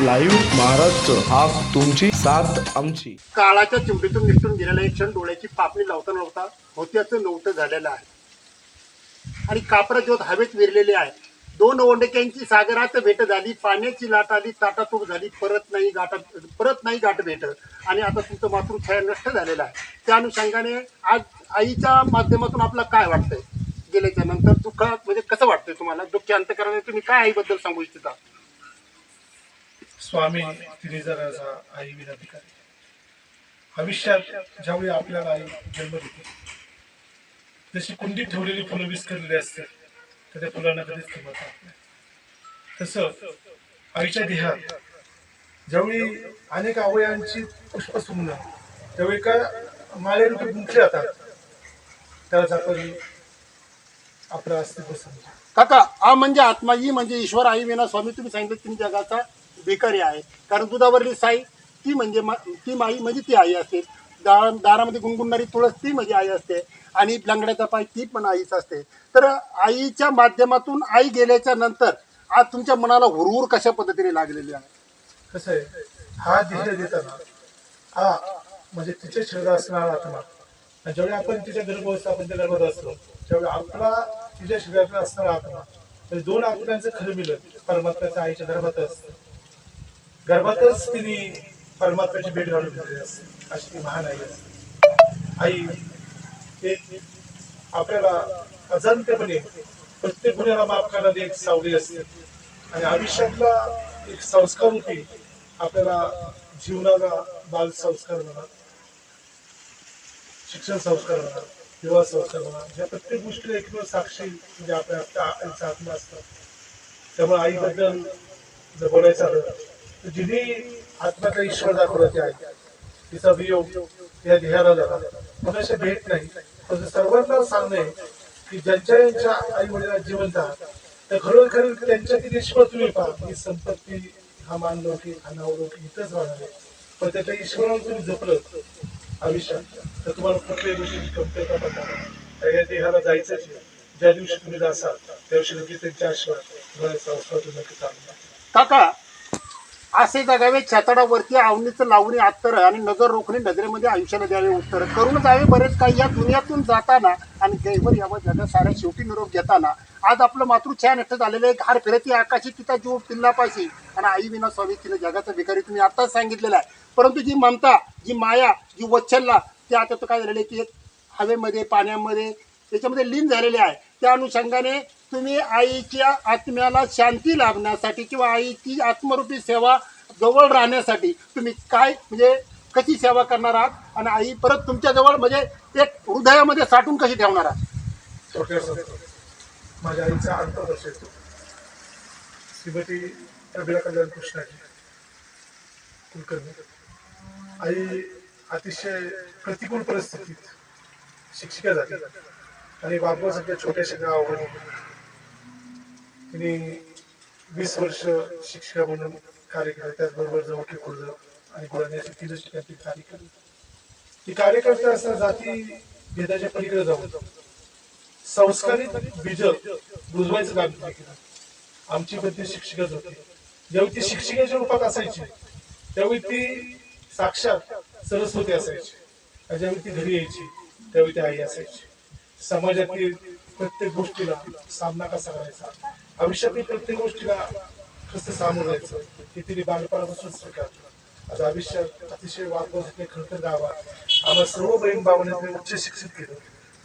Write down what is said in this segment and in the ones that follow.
Live Maharashtra हा तुमची साथ आमची. काळाच्या चिमडीतून निसटून गेलेला एक क्षण डोळ्याची पापणी लावता लावता होत्याचं नव्हतं झालेलं आहे. आणि कापरा ज्योत हवेत विरलेले आहे. दोन ओंडक्यांची सागरात भेट झाली पाण्याची लाट आली ताटातूप झाली परत नाही गाठात परत नाही गाठ भेट. आणि आता तुमचं मातृछाया नष्ट झालेलं आहे. त्या अनुषंगाने आज आईच्या माध्यमातून आपला काय वाटतंय? गेल्याच्यानंतर दुःख म्हणजे कसं वाटतंय तुम्हाला? दुःख अंतकरणाने तुम्ही काय आईबद्दल सांगू इच्छिता? स्वामी तिने त्रिजराचा आई विनाधिकारी आयुष्यात ज्यावेळी आपल्याला आई जन्म देते जशी कुंडीत ठेवलेली फुलं विस्करलेली असते तर त्या फुलांना कधीच किंमत राहत नाही. तसं आईच्या देहात ज्यावेळी अनेक अवयवांची पुष्प सुमलं त्यावेळी का माळेरूपी गुंतले जातात त्यालाच आपण आपलं अस्तित्व समजा काका आ म्हणजे आत्मा ही म्हणजे ईश्वर आई विना स्वामी तुम्ही सांगितलं तुम्ही जगाचा बेकारी आहे. कारण दुधावरली साई ती म्हणजे मा- ती माई म्हणजे ती आई असते. दार दारामध्ये गुणगुणणारी तुळस ती म्हणजे आई असते. आणि लंगड्याचा पाय ती पण आईच असते. तर आईच्या माध्यमातून आई गेल्याच्यानंतर आज तुमच्या मनाला हुरहुर कशा पद्धतीने लागलेली आहे? कसं आहे हा धीर देताना हा म्हणजे तिच्या शरीरात असणारा आत्मा. आणि ज्यावेळी आपण तिच्या गर्भावस्था आपण त्या गर्भात असतो त्यावेळी आपला तिच्या शरीरात असणारा आत्मा. म्हणजे दोन आत्म्यांचं खरं मिलन परमात्म्याच्या आईच्या गर्भात असतं. गर्भातच तिने परमात्म्याची भेट घालून घेतलेली असते. अशी ती महान आई असते. आई एक आपल्याला अजंत्यपणे प्रत्येक गुन्ह्याला माफ करणारी एक सावली असते. आणि आयुष्यातला एक संस्कार होती आपल्याला जीवनाला बाल संस्कार म्हणा शिक्षण संस्कार म्हणा विवाह संस्कार म्हणा या प्रत्येक गोष्टीला एकमेव साक्षी म्हणजे आपल्या आईचा आत्मा असतात त्यामुळे आईबद्दल जर बोलायचं आलं जिने आत्म्याचा ईश्वर दाखवला आहे तिचा वियोग या ध्येयाला झाला. मनुष्य भेट नाही. पण सर्वांना सांगणे की ज्यांच्या यांच्या आई वडिला जिवंत आहात तर खरोखर त्यांच्या ती ईश्वर तुम्ही पहा. ही संपत्ती हा मानलौकिक हा नावलौकिक इथंच राहणार आहे. पण त्याच्या ईश्वराला तुम्ही जपलं आयुष्यात तर तुम्हाला कुठल्याही गोष्टी कमतरता पडणार या देहाला जायचंच आहे. ज्या दिवशी तुम्ही जासाल त्या दिवशी नक्की त्यांच्या आश्वास तुम्हाला तुम्ही नक्की काका असे जगावे छाताडावरती आवणीचं लावणी आत्तर आणि नजर रोखणे नजरेमध्ये आयुष्याला द्यावे उत्तर. करून जावे बरेच काही. या दुनियातून जाताना आणि कैवर यावर जगा साऱ्या शेवटी निरोप घेताना आज आपलं मातृ छान एकटं झालेलं एक हार फिरती आकाशी तिचा जीव पिल्ला पाहिजे आणि आई विना स्वामी तिने जगाचा भिकारी तुम्ही आताच सांगितलेलं आहे. परंतु जी ममता जी माया जी वच्छल्ला ते आता तर काय झालेलं आहे की हवेमध्ये पाण्यामध्ये त्याच्यामध्ये लीन झालेले आहे. त्या अनुषंगाने तुम्ही आईच्या आत्म्याला शांती लाभण्यासाठी किंवा आईची आत्मरूपी सेवा जवळ राहण्यासाठी तुम्ही काय म्हणजे कशी सेवा करणार आहात? आणि आई परत तुमच्याजवळ म्हणजे एक हृदयामध्ये साठून कशी ठेवणार आहात? माझ्या आईचा अंतर्दर्श येतो. श्रीमती रबिला कल्याण कृष्णाजी कुलकर्णी. आई अतिशय प्रतिकूल परिस्थितीत शिक्षिका झाली. आणि बाबूसारख्या छोट्याशा गावावर तिने वीस वर्ष शिक्षिका म्हणून कार्य केलं. त्याचबरोबर जवळ खुर्द आणि गुळण्याची तीन शिक्षकांची कार्य केलं. ती कार्यकर्ता असताना जाती भेदाच्या पलीकडे जाऊन. संस्कारित बीज बुजवायचं काम केलं. आमची पण ती होती. ज्यावेळी ती शिक्षिकेच्या रूपात असायची त्यावेळी ती साक्षात सरस्वती असायची. आणि ज्यावेळी ती घरी यायची त्यावेळी ती आई असायची. समाजातील प्रत्येक गोष्टीला सामना कसा करायचा? आयुष्यातील प्रत्येक गोष्टीला कसं सामोरं जायचं. हे तिने बालपणापासून स्वीकारलं आज आयुष्यात अतिशय वादग्रस्त खडतर गावात आम्हाला सर्व बहीण भावाने उच्च शिक्षित केलं.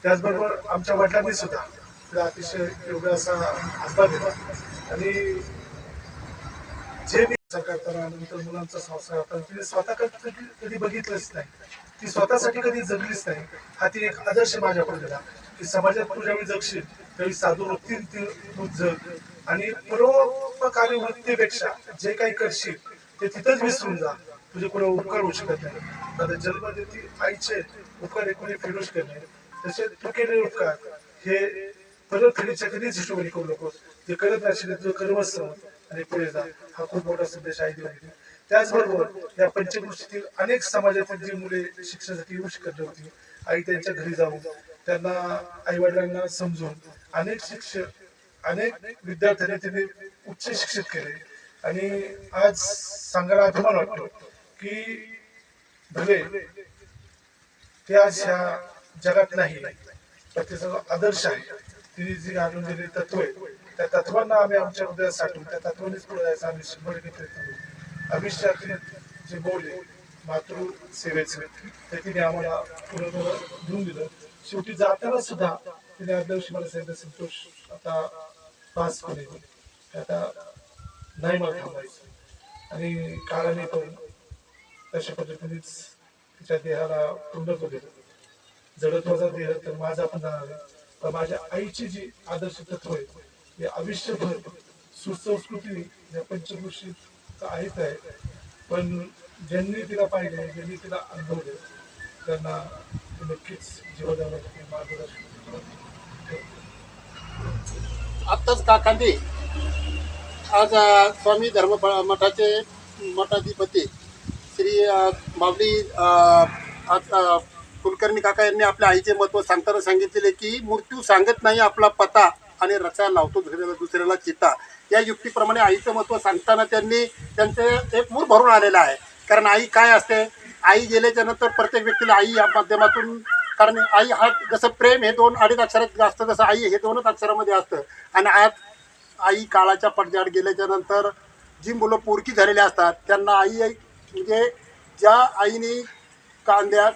त्याचबरोबर आमच्या वडिलांनी सुद्धा. तिला अतिशय योग्य असा हातभार दिला. आणि जे मी करताना नंतर मुलांचा संसार करताना तिने स्वतः कधी कधी बघितलंच नाही. ती स्वतःसाठी कधी जगलीच नाही. हा ती एक आदर्श माझ्याकडे दिला की समाजात तू ज्यावेळी जगशील. काही साधू वृत्ती ती आणि परोपकारी वृत्तीपेक्षा जे काही करशील ते तिथंच विसरून जा. तुझे कोणी उपकार होऊ शकत नाही. आता जन्म देती आईचे उपकार हे कोणी फेडू शकत नाही. तसे तू केलेले उपकार हे परत कधीच्या कधीच हिशोबाने करू नको जे करत राहशील तुझं कर्मच आणि पुढे जा. हा खूप मोठा संदेश आई दिला त्याचबरोबर या पंचकृषीतील अनेक समाजातील जी मुले शिक्षणासाठी येऊ शकत नव्हती आई त्यांच्या घरी जाऊन त्यांना आई वडिलांना समजून अनेक शिक्षक अनेक विद्यार्थ्यांनी त्यांनी उच्च शिक्षित केले. आणि आज सांगायला अभिमान वाटतो की भले ते आज ह्या जगात नाही पण त्याचा जो आदर्श आहे. तिने जी आणून दिलेली तत्व आहे त्या तत्वांना आम्ही आमच्या हृदयात साठवून त्या तत्वानेच पुढे जायचं. आम्ही शंभर टक्के प्रयत्न जे बोलले मातृ सेवेचे ते तिने आम्हाला पुढे घेऊन दिलं. शेवटी जाताना सुद्धा तिने आपल्या दिवशी मला सांगितलं संतोष आता पास कोणी आता नाही मला थांबायचं. आणि काळाने पण तशा पद्धतीनेच तिच्या देहाला पूर्ण दिलं जडत माझा देह तर माझा पण जाणार आहे. पण माझ्या आईची जी आदर्श तत्व आहे हे आयुष्यभर सुसंस्कृती या पंचकृषी आहेत आहे पण ज्यांनी तिला पाहिले ज्यांनी तिला अनुभवले त्यांना नक्कीच जीवनामध्ये मार्गदर्शन आत्ताच काकांनी आज स्वामी धर्म मठाचे मठाधिपती श्री अ, माऊली आज कुलकर्णी काका यांनी आपल्या आईचे महत्त्व सांगताना सांगितलेले की मृत्यू सांगत नाही आपला पता आणि रचा लावतो दुसऱ्याला दुसऱ्याला चिता. या युक्तीप्रमाणे आईचं महत्त्व सांगताना त्यांनी त्यांचे एक मूर भरून आलेलं आहे. कारण आई काय असते? आई गेल्याच्यानंतर प्रत्येक व्यक्तीला आई या माध्यमातून कारण आई हा जसं प्रेम हे दोन अडीच अक्षरात असतं तसं आई हे दोनच अक्षरामध्ये असतं. आणि आज आई काळाच्या पडद्याआड गेल्याच्यानंतर जी मुलं पोरकी झालेली असतात त्यांना आई आई- म्हणजे ज्या आईने कांद्या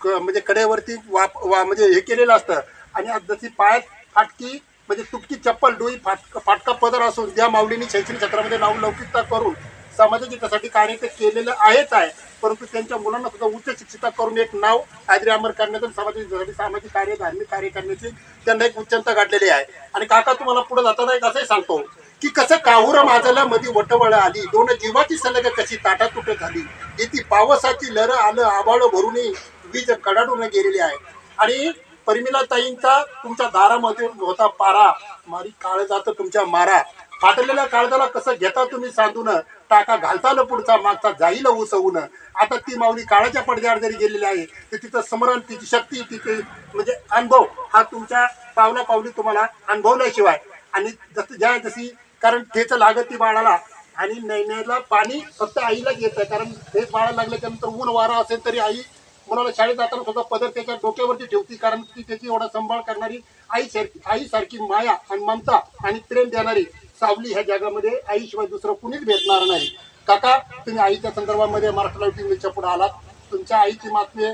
क- म्हणजे कडेवरती वाप वा म्हणजे हे केलेलं असतं. आणि आज जशी पायात फाटकी म्हणजे तुटकी चप्पल डोई फाट फाटका पदर असून ज्या माऊलीने शैक्षणिक क्षेत्रामध्ये नाव लौकिकता करून समाजाच्या हितासाठी कार्य ते केलेलं आहेच आहे. परंतु त्यांच्या मुलांना सुद्धा उच्च शिक्षिता करून एक नाव आदरी अमर करण्याचं समाजाच्या हितासाठी सामाजिक कार्य धार्मिक कार्य करण्याची त्यांना एक उच्चता गाठलेली आहे. आणि काका तुम्हाला पुढे जाताना एक असंही सांगतो की कसं काहुर माझला मधी वटवळ आली दोन जीवाची सलग कशी ताटा तुट झाली इथे पावसाची लर आलं आबाळ भरूनही वीज कडाडून गेलेली आहे. आणि परिमिला ताईंचा तुमच्या दारामध्ये होता पारा मारी काळजात तुमच्या मारा. फाटलेल्या काळजाला कसं घेता तुम्ही सांधून टाका घालताना पुढचा मागचा जाईल उसवून आता ती माऊली काळाच्या पडद्यावर जरी गेलेली आहे तर तिचं स्मरण तिची शक्ती तिचे म्हणजे अनुभव हा तुमच्या पावला पावली तुम्हाला अनुभवल्याशिवाय. आणि जसं ज्या जशी कारण ठेच लागत ती बाळाला. आणि नैन्याला पाणी फक्त आईलाच आहे कारण ठेच बाळाला लागल्याच्यानंतर ऊन वारा असेल तरी आई मुलाला शाळेत जाताना सुद्धा पदर त्याच्या डोक्यावरती ठेवती कारण ती त्याची एवढा सांभाळ करणारी आई सारखी आई सारखी माया आणि ममता आणि प्रेम देणारी सावली ह्या जगामध्ये आईशिवाय दुसरं कुणीच भेटणार नाही. काका तुम्ही आईच्या संदर्भामध्ये महाराष्ट्र लाईव्ह टीव्हीच्या पुढे आलात. तुमच्या आईची मातमी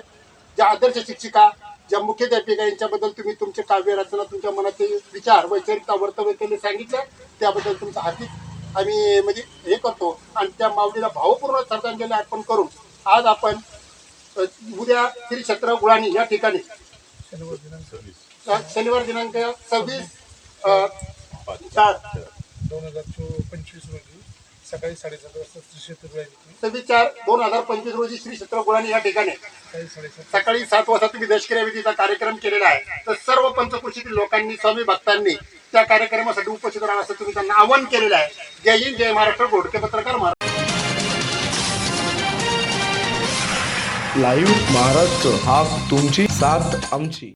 ज्या आदर्श शिक्षिका ज्या मुख्याध्यापिका यांच्याबद्दल तुम्ही तुमचे काव्य रचना तुमच्या मनाचे विचार वैचारिकता वर्तव्य केले सांगितलं त्याबद्दल तुमचं हार्दिक आम्ही म्हणजे हे करतो. आणि त्या माऊलीला भावपूर्ण श्रद्धांजली अर्पण करून आज आपण उद्या श्री क्षेत्र गुळाणी या ठिकाणी शनिवार दिनांक अ, शनिवार दिनांक सव्वीस चार. दोन हजार चो- पंचवीस रोजी सकाळी साडेसात वाजता श्री क्षेत्र सव्वीस चार दोन हजार पंचवीस रोजी श्री क्षेत्र गुळाणी या ठिकाणी सकाळी साडेसात सकाळी सात वाजता तुम्ही दशक्रिया विधीचा कार्यक्रम केलेला आहे. तर सर्व पंचकृषीतील लोकांनी स्वामी भक्तांनी त्या कार्यक्रमासाठी उपस्थित राहा असं तुम्ही त्यांना आवाहन केलेलं आहे. जय हिंद जय महाराष्ट्र घोडके पत्रकार महाराष्ट्र लाईव्ह महाराष्ट्र हा तुमची साथ आमची.